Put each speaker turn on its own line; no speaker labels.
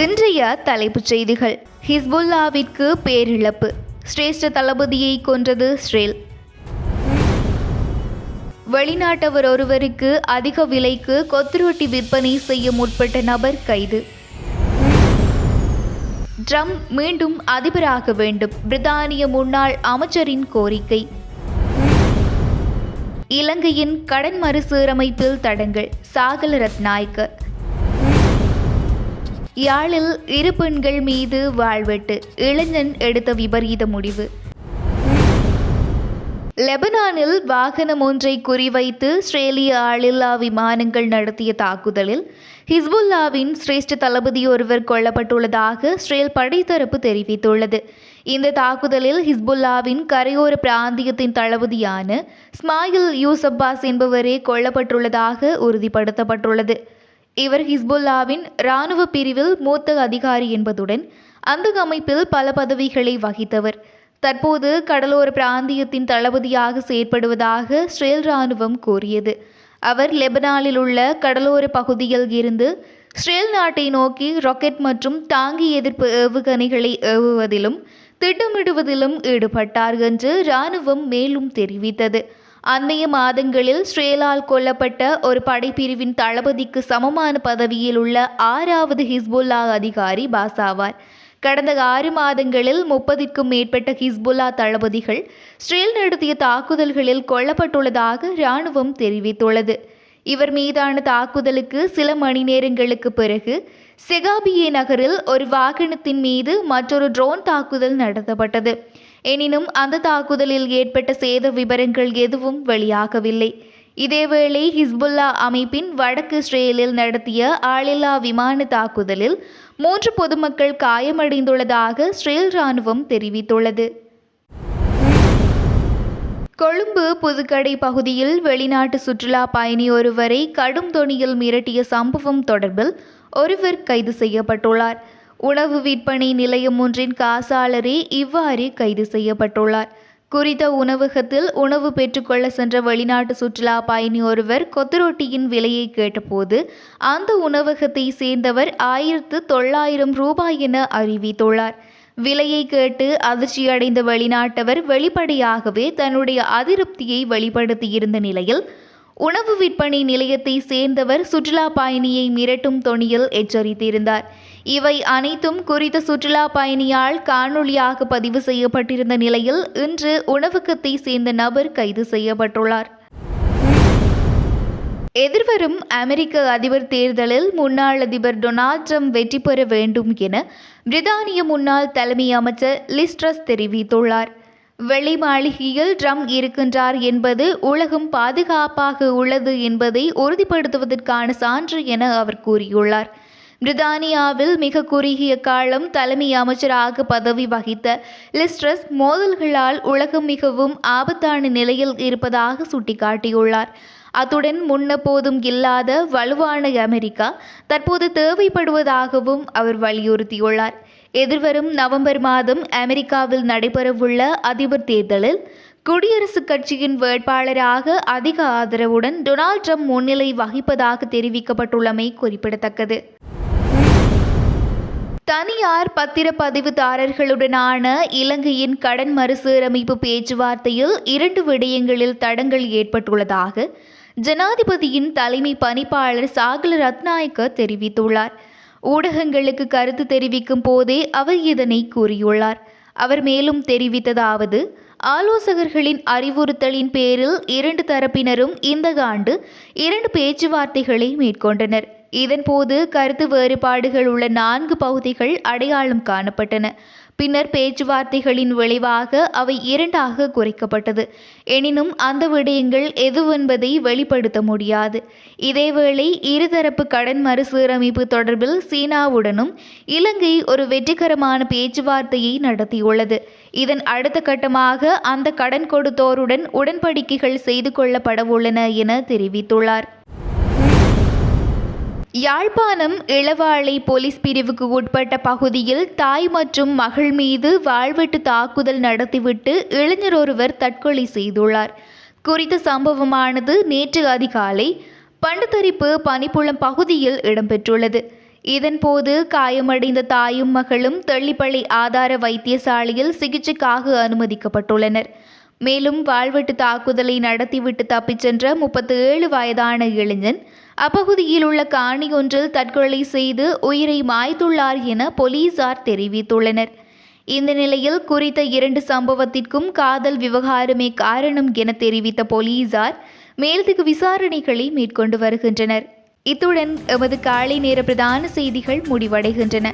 இன்றைய தலைப்புச் செய்திகள். ஹிஸ்புல்லாவிற்கு பேரிழப்பு. சிரேஷ்ட தளபதியை கொன்றது ஸ்ரேல். வெளிநாட்டவர் ஒருவருக்கு அதிக விலைக்கு கொத்துரொட்டி விற்பனை செய்ய முற்பட்ட நபர் கைது. ட்ரம்ப் மீண்டும் அதிபராக வேண்டும். பிரித்தானிய முன்னாள் அமைச்சரின் கோரிக்கை. இலங்கையின் கடன் மறுசீரமைப்பில் தடங்கள். சாகல ரத்நாயக்க. யாழில் இரு பெண்கள் மீது வாழ்வெட்டு. இளைஞன் எடுத்த விபரீத முடிவு. லெபனானில் வாகனம் ஒன்றை குறிவைத்து இஸ்ரேலிய ஆளில்லா விமானங்கள் நடத்திய தாக்குதலில் ஹிஸ்புல்லாவின் சிரேஷ்ட தளபதி ஒருவர் கொல்லப்பட்டுள்ளதாக இஸ்ரேல் படைத்தரப்பு தெரிவித்துள்ளது. இந்த தாக்குதலில் ஹிஸ்புல்லாவின் கரையோர பிராந்தியத்தின் தளபதியான ஸ்மாயில் யூசப்பாஸ் என்பவரே கொல்லப்பட்டுள்ளதாக உறுதிப்படுத்தப்பட்டுள்ளது. இவர் ஹிஸ்புல்லாவின் இராணுவ பிரிவில் மூத்த அதிகாரி என்பதுடன் அந்த அமைப்பில் பல பதவிகளை வகித்தவர். தற்போது கடலோர பிராந்தியத்தின் தளபதியாக செயற்படுவதாக இஸ்ரேல் இராணுவம் கூறியது. அவர் லெபனானில் உள்ள கடலோர பகுதியில் இருந்து இஸ்ரேல் நாட்டை நோக்கி ராக்கெட் மற்றும் தாங்கி எதிர்ப்பு ஏவுகணைகளை ஏவுவதிலும் திட்டமிடுவதிலும் ஈடுபட்டார் என்று இராணுவம் மேலும் தெரிவித்தது. அண்மைய மாதங்களில் ஸ்ரேலால் கொல்லப்பட்ட ஒரு படைப்பிரிவின் தளபதிக்கு சமமான பதவியில் உள்ள ஆறாவது ஹிஸ்புல்லா அதிகாரி பாசாவார். கடந்த ஆறு மாதங்களில் முப்பதிற்கும் மேற்பட்ட ஹிஸ்புல்லா தளபதிகள் ஸ்ரேல் நடத்திய தாக்குதல்களில் கொல்லப்பட்டுள்ளதாக இராணுவம் தெரிவித்துள்ளது. இவர் மீதான தாக்குதலுக்கு சில மணி நேரங்களுக்கு பிறகு செகாபியே நகரில் ஒரு வாகனத்தின் மீது மற்றொரு ட்ரோன் தாக்குதல் நடத்தப்பட்டது. எனினும் அந்த தாக்குதலில் ஏற்பட்ட சேத விவரங்கள் எதுவும் வெளியாகவில்லை. இதேவேளை ஹிஸ்புல்லா அமைப்பின் வடக்கு இஸ்ரேலில் நடத்திய ஆளில்லா விமான தாக்குதலில் மூன்று பொதுமக்கள் காயமடைந்துள்ளதாக இஸ்ரேல் ராணுவம் தெரிவித்துள்ளது. கொழும்பு புதுக்கடை பகுதியில் வெளிநாட்டு சுற்றுலா பயணி ஒருவரை கடும் தொனியில் மிரட்டிய சம்பவம் தொடர்பில் ஒருவர் கைது செய்யப்பட்டுள்ளார். உணவு விற்பனை நிலையம் ஒன்றின் காசாளரே இவ்வாறு கைது செய்யப்பட்டுள்ளார். குறித்த உணவகத்தில் உணவு பெற்றுக்கொள்ள சென்ற வெளிநாட்டு சுற்றுலா பயணி ஒருவர் கொத்துரொட்டியின் விலையை கேட்டபோது அந்த உணவகத்தை சேர்ந்தவர் ஆயிரத்து தொள்ளாயிரம் ரூபாய் என அறிவித்துள்ளார். விலையை கேட்டு அதிர்ச்சியடைந்த வெளிநாட்டவர் வெளிப்படையாகவே தன்னுடைய அதிருப்தியை வெளிப்படுத்தியிருந்த நிலையில் உணவு விற்பனை நிலையத்தை சேர்ந்தவர் சுற்றுலா பயணியை மிரட்டும் தொனியில் எச்சரித்திருந்தார். இவை அனைத்தும் குறித்த சுற்றுலா பயணியால் காணொளியாக பதிவு செய்யப்பட்டிருந்த நிலையில் இன்று உணவகத்தை சேர்ந்த நபர் கைது செய்யப்பட்டுள்ளார். எதிர்வரும் அமெரிக்க அதிபர் தேர்தலில் முன்னாள் அதிபர் டொனால்ட் ட்ரம்ப் வெற்றி பெற வேண்டும் என பிரித்தானிய முன்னாள் தலைமை அமைச்சர் லிஸ்ட்ரஸ் தெரிவித்துள்ளார். வெளி மாளிகையில் ட்ரம்ப் இருக்கின்றார் என்பது உலகம் பாதுகாப்பாக உள்ளது என்பதை உறுதிப்படுத்துவதற்கான சான்று என அவர் கூறியுள்ளார். பிரித்தானியாவில் மிக குறுகிய காலம் தலைமை அமைச்சராக பதவி வகித்த லிஸ்ட்ரஸ் மோதல்களால் உலகம் மிகவும் ஆபத்தான நிலையில் இருப்பதாக சுட்டிக்காட்டியுள்ளார். அத்துடன் முன்னபோதும் இல்லாத வலுவான அமெரிக்கா தற்போது தேவைப்படுவதாகவும் அவர் வலியுறுத்தியுள்ளார். எதிர்வரும் நவம்பர் மாதம் அமெரிக்காவில் நடைபெறவுள்ள அதிபர் தேர்தலில் குடியரசுக் கட்சியின் வேட்பாளராக அதிக ஆதரவுடன் டொனால்ட் ட்ரம்ப் முன்னிலை வகிப்பதாக தெரிவிக்கப்பட்டுள்ளமை குறிப்பிடத்தக்கது. தனியார் பத்திரப்பதிவுதாரர்களுடனான இலங்கையின் கடன் மறுசீரமைப்பு பேச்சுவார்த்தையில் இரண்டு விடயங்களில் தடங்கள் ஏற்பட்டுள்ளதாக ஜனாதிபதியின் தலைமை பணிப்பாளர் சாகல ரத்நாயக்க தெரிவித்துள்ளார். ஊடகங்களுக்கு கருத்து தெரிவிக்கும் போதே அவர் இதனை கூறியுள்ளார். அவர் மேலும் தெரிவித்ததாவது ஆலோசகர்களின் அறிவுறுத்தலின் பேரில் இரண்டு தரப்பினரும் இந்த ஆண்டு இரண்டு பேச்சுவார்த்தைகளை மேற்கொண்டனர். இதன்போது கருத்து வேறுபாடுகள் உள்ள நான்கு பகுதிகள் அடையாளம் காணப்பட்டன. பின்னர் பேச்சுவார்த்தைகளின் விளைவாக அவை இரண்டாக குறைக்கப்பட்டது. எனினும் அந்த விடயங்கள் எதுவென்பதை வெளிப்படுத்த முடியாது. இதேவேளை இருதரப்பு கடன் மறுசீரமைப்பு தொடர்பில் சீனாவுடனும் இலங்கை ஒரு வெற்றிகரமான பேச்சுவார்த்தையை நடத்தியுள்ளது. இதன் அடுத்த கட்டமாக அந்த கடன் கொடுத்தோருடன் உடன்படிக்கைகள் செய்து கொள்ளப்படவுள்ளன என தெரிவித்துள்ளார். யாழ்ப்பாணம் இளவாளை போலீஸ் பிரிவுக்கு உட்பட்ட பகுதியில் தாய் மற்றும் மகள் மீது வாழ்வெட்டு தாக்குதல் நடத்திவிட்டு இளைஞர் ஒருவர் தற்கொலை செய்துள்ளார். குறித்த சம்பவமானது நேற்று அதிகாலை பண்டுத்தரிப்பு பனிப்புளம் பகுதியில் இடம்பெற்றுள்ளது. இதன்போது காயமடைந்த தாயும் மகளும் தெள்ளிப்பள்ளி ஆதார வைத்தியசாலையில் சிகிச்சைக்காக அனுமதிக்கப்பட்டுள்ளனர். மேலும் வாழ்வெட்டு தாக்குதலை நடத்திவிட்டு தப்பிச் சென்ற முப்பத்தி ஏழு வயதான இளைஞன் அப்பகுதியில் உள்ள காணி ஒன்றில் தற்கொலை செய்து உயிரை மாய்த்துள்ளார் என போலீசார் தெரிவித்துள்ளனர். இந்த நிலையில் குறித்த இரண்டு சம்பவத்திற்கும் காதல் விவகாரமே காரணம் என தெரிவித்த போலீசார் மேலதிக விசாரணைகளை மேற்கொண்டு வருகின்றனர். இத்துடன் எமது காலை நேர பிரதான செய்திகள் முடிவடைகின்றன.